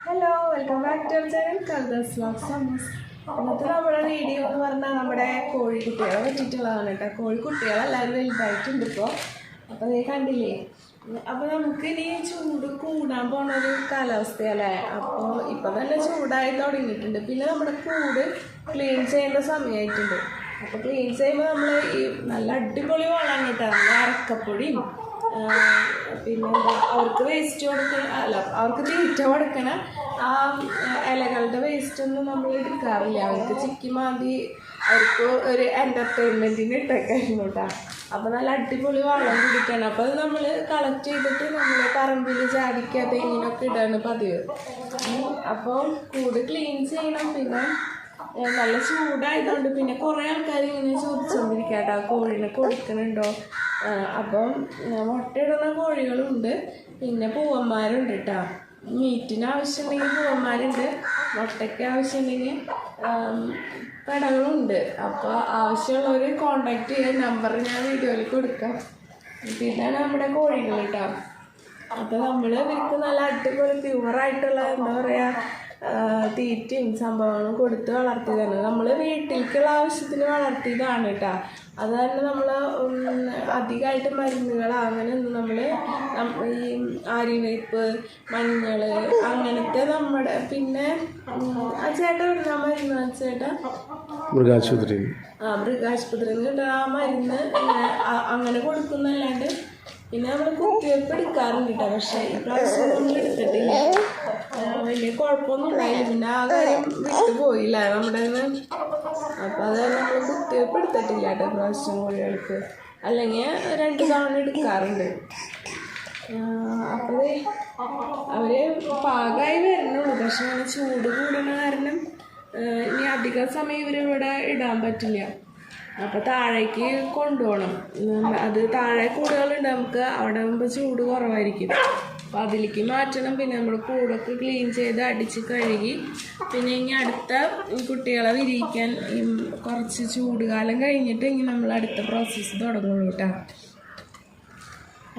Hello welcome back to channel കൽദസ് vlog സമൂസ് ഇന്നത്തെ നമ്മുടെ വീഡിയോ എന്ന് പറഞ്ഞാൽ നമ്മുടെ കോഴിക്കുട്ടികളെ പറ്റിയിട്ടുള്ളതാണ് കേട്ടോ. കോഴിക്കുട്ടികളെ എല്ലാവരും വലുതായിട്ടുണ്ട് ഇപ്പോൾ അപ്പോൾ നീ കണ്ടില്ലേ? അപ്പോൾ നമുക്ക് ഇനി ചൂട് കൂടാൻ പോണ ഒരു കാലാവസ്ഥയല്ലേ? അപ്പോൾ ഇപ്പം തന്നെ ചൂടായി തുടങ്ങിയിട്ടുണ്ട്. പിന്നെ നമ്മുടെ കൂട് ക്ലീൻ ചെയ്യേണ്ട സമയമായിട്ടുണ്ട്. അപ്പോൾ ക്ലീൻ ചെയ്യുമ്പോൾ നമ്മൾ ഈ നല്ല അടിപൊളി വളം കേട്ടോ. നമ്മൾ അരക്കപ്പൊടിയും പിന്നെ അവർക്ക് വേസ്റ്റ് കൊടുക്കണ അല്ല അവർക്ക് തീറ്റ കൊടുക്കണ ആ ഇലകളുടെ വേസ്റ്റ് ഒന്നും നമ്മൾ എടുക്കാറില്ല. അവർക്ക് ചിക്കി മാന്തി അവർക്ക് ഒരു എന്റർടൈൻമെന്റിന് ഇട്ടേക്കായിരുന്നു കേട്ടോ അപ്പോൾ നല്ല അടിപൊളി വെള്ളം കുടിക്കണം. അപ്പോൾ അത് നമ്മൾ കളക്ട് ചെയ്തിട്ട് നമ്മൾ പറമ്പിൽ ചാടിക്കാതെ തെങ്ങിനൊക്കെ ഇടാണ് പതിവ്. അപ്പോൾ കൂട് ക്ലീൻ ചെയ്യണം. പിന്നെ നല്ല ചൂടായതുകൊണ്ട് പിന്നെ കുറേ ആൾക്കാർ ഇങ്ങനെ ചോദിച്ചുകൊണ്ടിരിക്കാം കേട്ടോ കോഴിനെ കൊടുക്കണുണ്ടോ? അപ്പം മുട്ടയിടുന്ന കോഴികളുണ്ട്. പിന്നെ പൂവന്മാരുണ്ട് കേട്ടോ മീറ്റിന് ആവശ്യമുണ്ടെങ്കിൽ പൂവന്മാരുണ്ട്. മുട്ടയ്ക്ക് ആവശ്യമുണ്ടെങ്കിൽ പെടകളുണ്ട്. അപ്പോൾ ആവശ്യമുള്ളവർ കോണ്ടാക്ട് ചെയ്യാൻ നമ്പർ ഞാൻ വീഡിയോയിൽ കൊടുക്കാം. പിന്നെ നമ്മുടെ കോഴികൾ കേട്ടോ അപ്പോൾ നമ്മൾ ഇവർക്ക് നല്ല അടിപൊളി പ്യുവറായിട്ടുള്ള എന്താ പറയുക തീറ്റയും സംഭവങ്ങളും കൊടുത്ത് വളർത്തിയതാണ്. നമ്മൾ വീട്ടിലേക്കുള്ള ആവശ്യത്തിന് വളർത്തിയതാണ് കേട്ടോ അത് തന്നെ നമ്മൾ അധികമായിട്ട് മരുന്നുകൾ അങ്ങനെ നമ്മൾ ഈ ആര്യവേപ്പ് മഞ്ഞൾ അങ്ങനത്തെ നമ്മുടെ പിന്നെ ആ ചേട്ടൻ ഇടുന്ന മരുന്ന് ആ ചേട്ടാ മൃഗാശുപത്രി. ആ മൃഗാശുപത്രിയിൽ കിട്ടുന്ന ആ മരുന്ന് അങ്ങനെ കൊടുക്കുന്നല്ലാണ്ട് പിന്നെ നമ്മൾ കുത്തിവെപ്പ് എടുക്കാറുണ്ട് കേട്ടോ പക്ഷേ ഇപ്രാവശ്യം നമ്മൾ എടുത്തിട്ടില്ല. വലിയ കുഴപ്പമൊന്നും ഉണ്ടായില്ല പിന്നെ ആ കാര്യം വിട്ടുപോയില്ല നമ്മുടെ അപ്പോൾ അത് നമ്മൾ കുത്തിവെപ്പ് എടുത്തിട്ടില്ല കേട്ടോ ഇപ്രാവശ്യം കോഴികൾക്ക്. അല്ലെങ്കിൽ രണ്ട് തവണ എടുക്കാറുണ്ട്. അപ്പോൾ അവർ പാകമായി വരുന്നുള്ളൂ. പക്ഷെ അങ്ങനെ ചൂട് കൂടുന്ന കാരണം ഇനി അധിക സമയം ഇവരിവിടെ ഇടാൻ പറ്റില്ല. അപ്പോൾ താഴേക്ക് കൊണ്ടുപോകണം അത് താഴെ കൂടുകളുണ്ട്. നമുക്ക് അവിടെ ആകുമ്പോൾ ചൂട് കുറവായിരിക്കും. അപ്പോൾ അതിലേക്ക് മാറ്റണം. പിന്നെ നമ്മൾ കൂടൊക്കെ ക്ലീൻ ചെയ്ത് അടിച്ച് കഴുകി. പിന്നെ ഇനി അടുത്ത കുട്ടികളെ വിരിയിക്കാൻ കുറച്ച് ചൂടുകാലം കഴിഞ്ഞിട്ട് ഇനി നമ്മൾ അടുത്ത പ്രോസസ്സ് തുടങ്ങുള്ളൂ കേട്ടോ.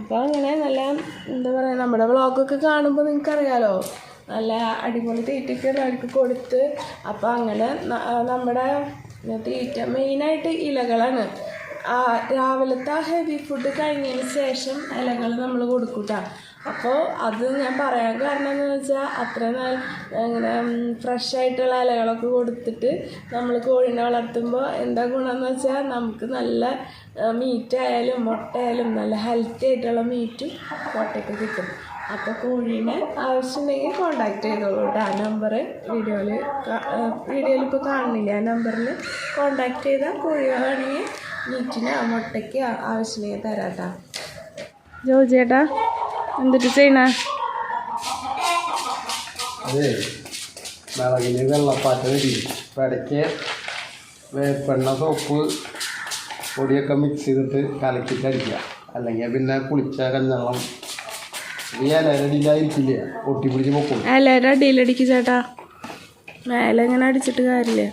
അപ്പോൾ അങ്ങനെ നല്ല എന്താ പറയുക നമ്മുടെ വ്ളോഗൊക്കെ കാണുമ്പോൾ നിങ്ങൾക്കറിയാലോ നല്ല അടിപൊളി തീറ്റയൊക്കെ അവർക്ക് കൊടുത്ത് അപ്പോൾ അങ്ങനെ നമ്മുടെ തീറ്റ മെയിനായിട്ട് ഇലകളാണ്. രാവിലത്തെ ഹെവി ഫുഡ് കഴിഞ്ഞതിന് ശേഷം ഇലകൾ നമ്മൾ കൊടുക്കൂട്ടാ അപ്പോൾ അത് ഞാൻ പറയാൻ കാരണം എന്താണെന്ന് വെച്ചാൽ അത്രയും ഇങ്ങനെ ഫ്രഷ് ആയിട്ടുള്ള ഇലകളൊക്കെ കൊടുത്തിട്ട് നമ്മൾ കോഴിനെ വളർത്തുമ്പോൾ എന്താ ഗുണമെന്ന് വെച്ചാൽ നമുക്ക് നല്ല മീറ്റ് ആയാലും മുട്ട ആയാലും നല്ല ഹെൽത്തി ആയിട്ടുള്ള മീറ്റും മുട്ടയൊക്കെ കിട്ടും. അപ്പോൾ കോഴീനെ ആവശ്യമുണ്ടെങ്കിൽ കോണ്ടാക്ട് ചെയ്തോളൂ ആ നമ്പർ വീഡിയോയിൽ വീഡിയോയിൽ ഇപ്പോൾ കാണുന്നില്ല? ആ നമ്പറിൽ കോണ്ടാക്ട് ചെയ്താൽ കോഴികളാണെങ്കിൽ മീറ്റിന് മുട്ടയ്ക്ക് ആവശ്യമുണ്ടെങ്കിൽ തരാം കേട്ടോ എന്തിട്ട് ഡിസൈനാ അതെ. മിളകിന് വെള്ളപ്പാറ്റ വരി ഇടയ്ക്ക് വേപ്പെണ്ണ സോപ്പ് പൊടിയൊക്കെ മിക്സ് ചെയ്തിട്ട് കലക്കിട്ട് അടിക്കുക അല്ലെങ്കിൽ പിന്നെ കുളിച്ച കഞ്ഞെള്ളം ഈ ഇലയിലായിരിക്കില്ല ഒട്ടി പിടിച്ച് പൊക്കും. എല്ലാവരും അടിയിലടിക്ക് ചേട്ടാ. മേലെ ഇങ്ങനെ അടിച്ചിട്ട് കാര്യമില്ല.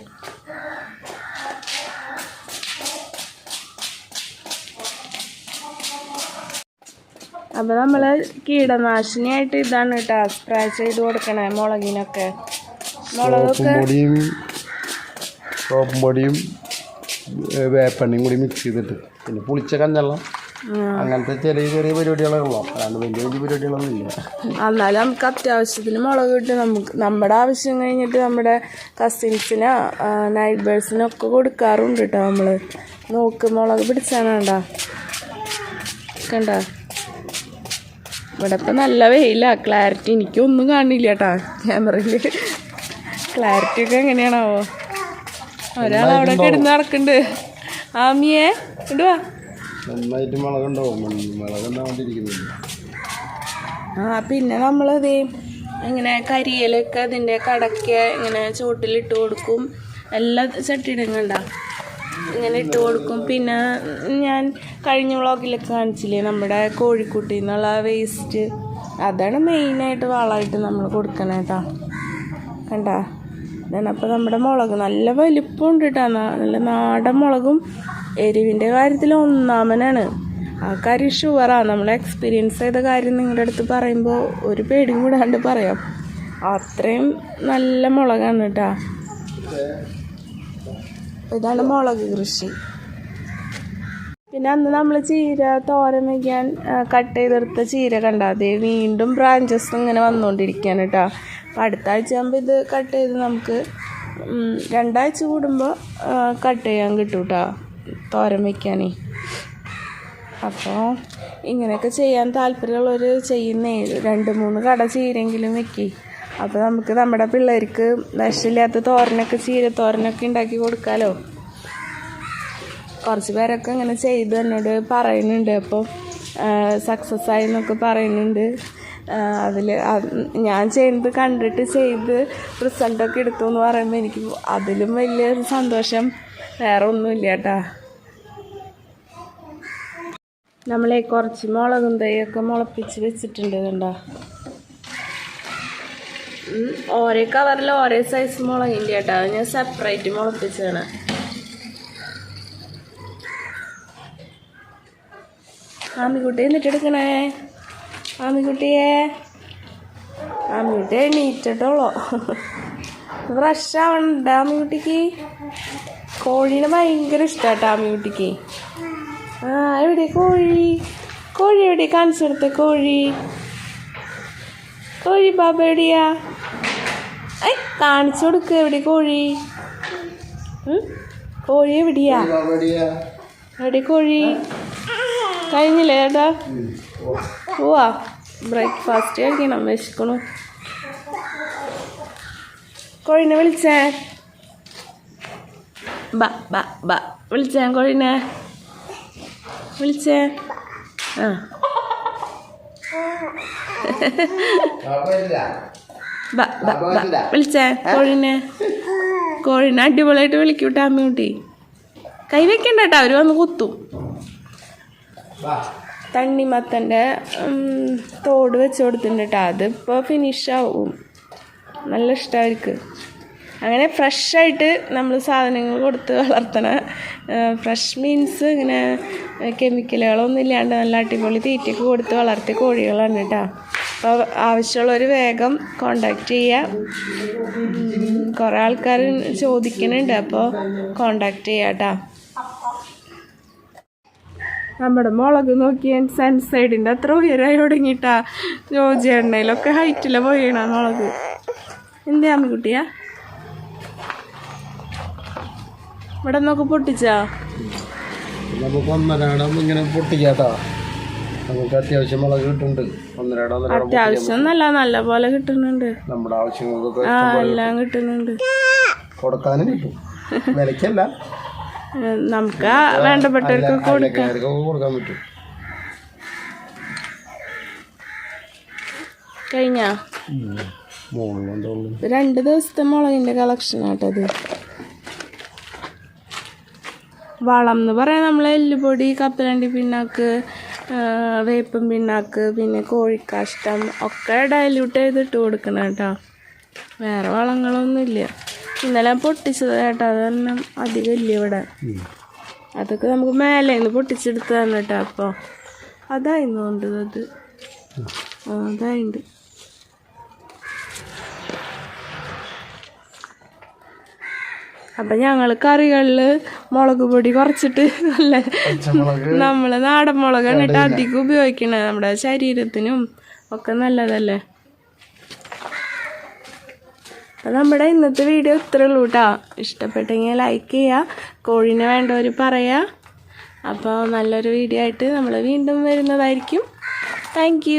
അപ്പോൾ നമ്മൾ കീടനാശിനിയായിട്ട് ഇതാണ് കേട്ടോ സ്പ്രേ ചെയ്ത് കൊടുക്കണേ മുളകിനൊക്കെ. മുളകൊക്കെ പൊടിയും സോപ്പും പൊടിയും വേപ്പെണ്ണയും കൂടി മിക്സ് ചെയ്തിട്ട്. പിന്നെ പുളിച്ച കഞ്ഞെള്ളം. അങ്ങനത്തെ ചെറിയ ചെറിയ പരിപാടികളൊക്കെ ഉള്ളൂ. അല്ലാണ്ട് വലിയ വലിയ പരിപാടികളൊന്നും ഇല്ല. എന്നാലും നമുക്ക് അത്യാവശ്യത്തിന് മുളക് ഇട്ട് നമുക്ക് നമ്മുടെ ആവശ്യം കഴിഞ്ഞിട്ട് നമ്മുടെ കസിൻസിനോ നൈബേഴ്സിനോ ഒക്കെ കൊടുക്കാറുണ്ട് കേട്ടോ നമ്മൾ നോക്ക് മുളക് പിടിച്ചാണ് കണ്ടോ കണ്ട? ഇവിടെ ഇപ്പം നല്ല വെയിലാണ് ക്ലാരിറ്റി എനിക്കൊന്നും കാണില്ല കേട്ടാ ക്യാമറയിൽ ക്ലാരിറ്റി ഒക്കെ എങ്ങനെയാണാവോ? ഒരാൾ അവിടെ കിടന്ന് നടക്കുന്നുണ്ട് ആമിയെ ഇടുവാ നന്നായിട്ട് മുളകുണ്ടാവും. ആ പിന്നെ നമ്മളത് ഇങ്ങനെ കരിയിലൊക്കെ അതിന്റെ കടക്ക ഇങ്ങനെ ചുവട്ടിലിട്ട് കൊടുക്കും. എല്ലാ ചട്ടിയിടും കണ്ട ഇങ്ങനെ ഇട്ട് കൊടുക്കും. പിന്നെ ഞാൻ കഴിഞ്ഞ വ്ളോഗിലൊക്കെ കാണിച്ചില്ലേ നമ്മുടെ കോഴിക്കുട്ടി എന്നുള്ള വേസ്റ്റ് അതാണ് മെയിനായിട്ട് വളമായിട്ട് നമ്മൾ കൊടുക്കണേ കേട്ടോ കണ്ട? ഇതാണ് അപ്പോൾ നമ്മുടെ മുളക്. നല്ല വലിപ്പമുണ്ട് കേട്ടോ നല്ല നാടൻ മുളകും എരിവിന്റെ കാര്യത്തിൽ ഒന്നാമനാണ്. ആ കാര്യം ഷുവറാണ് നമ്മൾ എക്സ്പീരിയൻസ് ചെയ്ത കാര്യം നിങ്ങളുടെ അടുത്ത് പറയുമ്പോൾ ഒരു പേടിയും കൂടാണ്ട് പറയാം. അത്രയും നല്ല മുളകാണ് കേട്ടോ ഇതാണ് മുളക് കൃഷി. പിന്നെ അന്ന് നമ്മൾ ചീര തോരൻ വയ്ക്കാൻ കട്ട് ചെയ്തെടുത്ത ചീര കണ്ടാതെ വീണ്ടും ബ്രാഞ്ചസ് ഇങ്ങനെ വന്നുകൊണ്ടിരിക്കുകയാണ് കേട്ടോ അപ്പം അടുത്ത ആഴ്ച ആകുമ്പോൾ ഇത് കട്ട് ചെയ്ത് നമുക്ക് രണ്ടാഴ്ച കൂടുമ്പോൾ കട്ട് ചെയ്യാൻ കിട്ടും കേട്ടോ തോരൻ വയ്ക്കാനേ അപ്പോൾ ഇങ്ങനെയൊക്കെ ചെയ്യാൻ താല്പര്യമുള്ളവർ ചെയ്യുന്നേ. രണ്ട് മൂന്ന് കട ചീരെങ്കിലും വെക്കി. അപ്പോൾ നമുക്ക് നമ്മുടെ പിള്ളേർക്ക് വിഷമില്ലാത്ത തോരനൊക്കെ ചീര തോരനൊക്കെ ഉണ്ടാക്കി കൊടുക്കാമല്ലോ കുറച്ച് പേരൊക്കെ ഇങ്ങനെ ചെയ്ത് എന്നോട് പറയുന്നുണ്ട്. അപ്പോൾ സക്സസ് ആയി എന്നൊക്കെ പറയുന്നുണ്ട്. അതിൽ ഞാൻ ചെയ്യുന്നത് കണ്ടിട്ട് ചെയ്ത് റിസൾട്ടൊക്കെ എടുത്തു എന്ന് പറയുമ്പോൾ എനിക്ക് അതിലും വലിയൊരു സന്തോഷം. വേറെ ഒന്നുമില്ല കേട്ടാ. നമ്മളെ കുറച്ച് മുളകും തൈയൊക്കെ മുളപ്പിച്ച് വെച്ചിട്ടുണ്ട് കണ്ടോ? ഓരോ കളറിൽ ഓരോ സൈസ് മുളകിന്റെ കേട്ടോ. അത് ഞാൻ സെപ്പറേറ്റ് മുളപ്പിച്ചതാണ് ആമിക്കുട്ടി എന്നിട്ട് എടുക്കണേ ആമിക്കുട്ടിയെ. ആമിക്കുട്ടി എണീറ്റിട്ടുള്ളോ ഫ്രഷ് ആവണ്ട ആമിക്കുട്ടിക്ക്? കോഴീനെ ഭയങ്കര ഇഷ്ടാട്ടോ ആമിക്കുട്ടിക്ക്. ആ എവിടെ കോഴി? കോഴി എവിടെ? കാണിച്ചു കൊടുത്ത കോഴി. കോഴി ബാബ എവിടെയാ? കാണിച്ചു കൊടുക്ക്. എവിടെ കോഴി? കോഴി എവിടെയാ? എവിടെ കോഴി? കഴിഞ്ഞില്ലേ ചേട്ടാ പോവാ. ബ്രേക്ക്ഫാസ്റ്റ് കഴിക്കണം. വിശക്കണു. കോഴിനെ വിളിച്ചേ? ബ ബ ബ. വിളിച്ചേ കോഴിനെ? വിളിച്ചേ? ആ. വിളിച്ചേ കോഴിനെ കോഴിനെ അടിപൊളിയായിട്ട് വിളിക്കൂട്ടാ അമ്മൂട്ടി കൈ വെക്കണ്ട കേട്ടോ അവർ വന്ന് കുത്തും. തണ്ണിമത്തന്റെ തോട് വെച്ച് കൊടുത്തിട്ടുണ്ട് കേട്ടോ അതിപ്പോൾ ഫിനിഷാവും നല്ല ഇഷ്ടം അവർക്ക്. അങ്ങനെ ഫ്രഷായിട്ട് നമ്മൾ സാധനങ്ങൾ കൊടുത്ത് വളർത്തണ ഫ്രഷ് മീൻസ് ഇങ്ങനെ കെമിക്കലുകളൊന്നും ഇല്ലാണ്ട് നല്ല അടിപൊളി തീറ്റയൊക്കെ കൊടുത്ത് വളർത്തിയ കോഴികളാണ് കേട്ടോ. അപ്പോൾ ആവശ്യമുള്ളവർ വേഗം കോണ്ടാക്ട് ചെയ്യുക കുറേ ആൾക്കാർ ചോദിക്കുന്നുണ്ട്. അപ്പോൾ കോണ്ടാക്ട് ചെയ്യാം കേട്ടോ നമ്മുടെ മുളക് നോക്കിയാൽ സൺസൈഡിന്റെ അത്ര ഉയരമായി തുടങ്ങിയിട്ടാ ജോജി എണ്ണയിലൊക്കെ ഹൈറ്റിലെ പോയണ മുളക്. എന്താ അമ്മിക്കുട്ടിയാ? ഇവിടെ നോക്ക് പൊട്ടിച്ചാ? ഇങ്ങനെ പൊട്ടിക്കാട്ടാ. നമുക്ക് അത്യാവശ്യം മുളക് കിട്ടുന്നുണ്ട്. ഒന്നരാടം അത്യാവശ്യം നല്ല നല്ല പോലെ കിട്ടുന്നുണ്ട്. നമ്മുടെ ആവശ്യങ്ങൾക്കൊക്കെ ആ എല്ലാം കിട്ടുന്നുണ്ട്. കൊടുക്കാനും കിട്ടും. വിലക്കല്ല നമുക്ക് ആ വേണ്ടപ്പെട്ടവർക്ക് കൊടുക്കാം. കൊടുക്കാൻ പറ്റും. കഴിഞ്ഞാ? രണ്ട് ദിവസത്തെ മുളകിന്റെ കളക്ഷൻ ആട്ടത് വളം എന്ന് പറയാൻ നമ്മൾ എല്ലുപൊടി കപ്പലണ്ടി പിണ്ണാക്ക് ആ, വേപ്പൻ പിണ്ണാക്ക് പിന്നെ കോഴിക്കാഷ്ടം ഒക്കെ ഡൈല്യൂട്ട് ചെയ്തിട്ട് കൊടുക്കണം കേട്ടോ. വേറെ വളങ്ങളൊന്നുമില്ല. ഇന്നലെ പൊട്ടിച്ചത് കേട്ടോ. അത് കാരണം അധികം ഇല്ല ഇവിടെ. അതൊക്കെ നമുക്ക് മേലെ നിന്ന് പൊട്ടിച്ചെടുത്തതാണ് കേട്ടോ. അപ്പോൾ അതായിരുന്നു കൊണ്ടത് അത് ആ അപ്പം ഞങ്ങൾ കറികളിൽ മുളക് പൊടി കുറച്ചിട്ട് നല്ല നമ്മൾ നമ്മൾ നാടൻ മുളകാണ് എന്നിട്ട് അധികം ഉപയോഗിക്കണേ നമ്മുടെ ശരീരത്തിനും ഒക്കെ നല്ലതല്ലേ? അപ്പം നമ്മുടെ ഇന്നത്തെ വീഡിയോ ഇത്രേ ഉള്ളൂ കേട്ടോ. ഇഷ്ടപ്പെട്ടെങ്കിൽ ലൈക്ക് ചെയ്യുക. കോഴിനെ വേണ്ടവർ പറയുക അപ്പോൾ നല്ലൊരു വീഡിയോ ആയിട്ട് നമ്മൾ വീണ്ടും വരുന്നതായിരിക്കും. താങ്ക്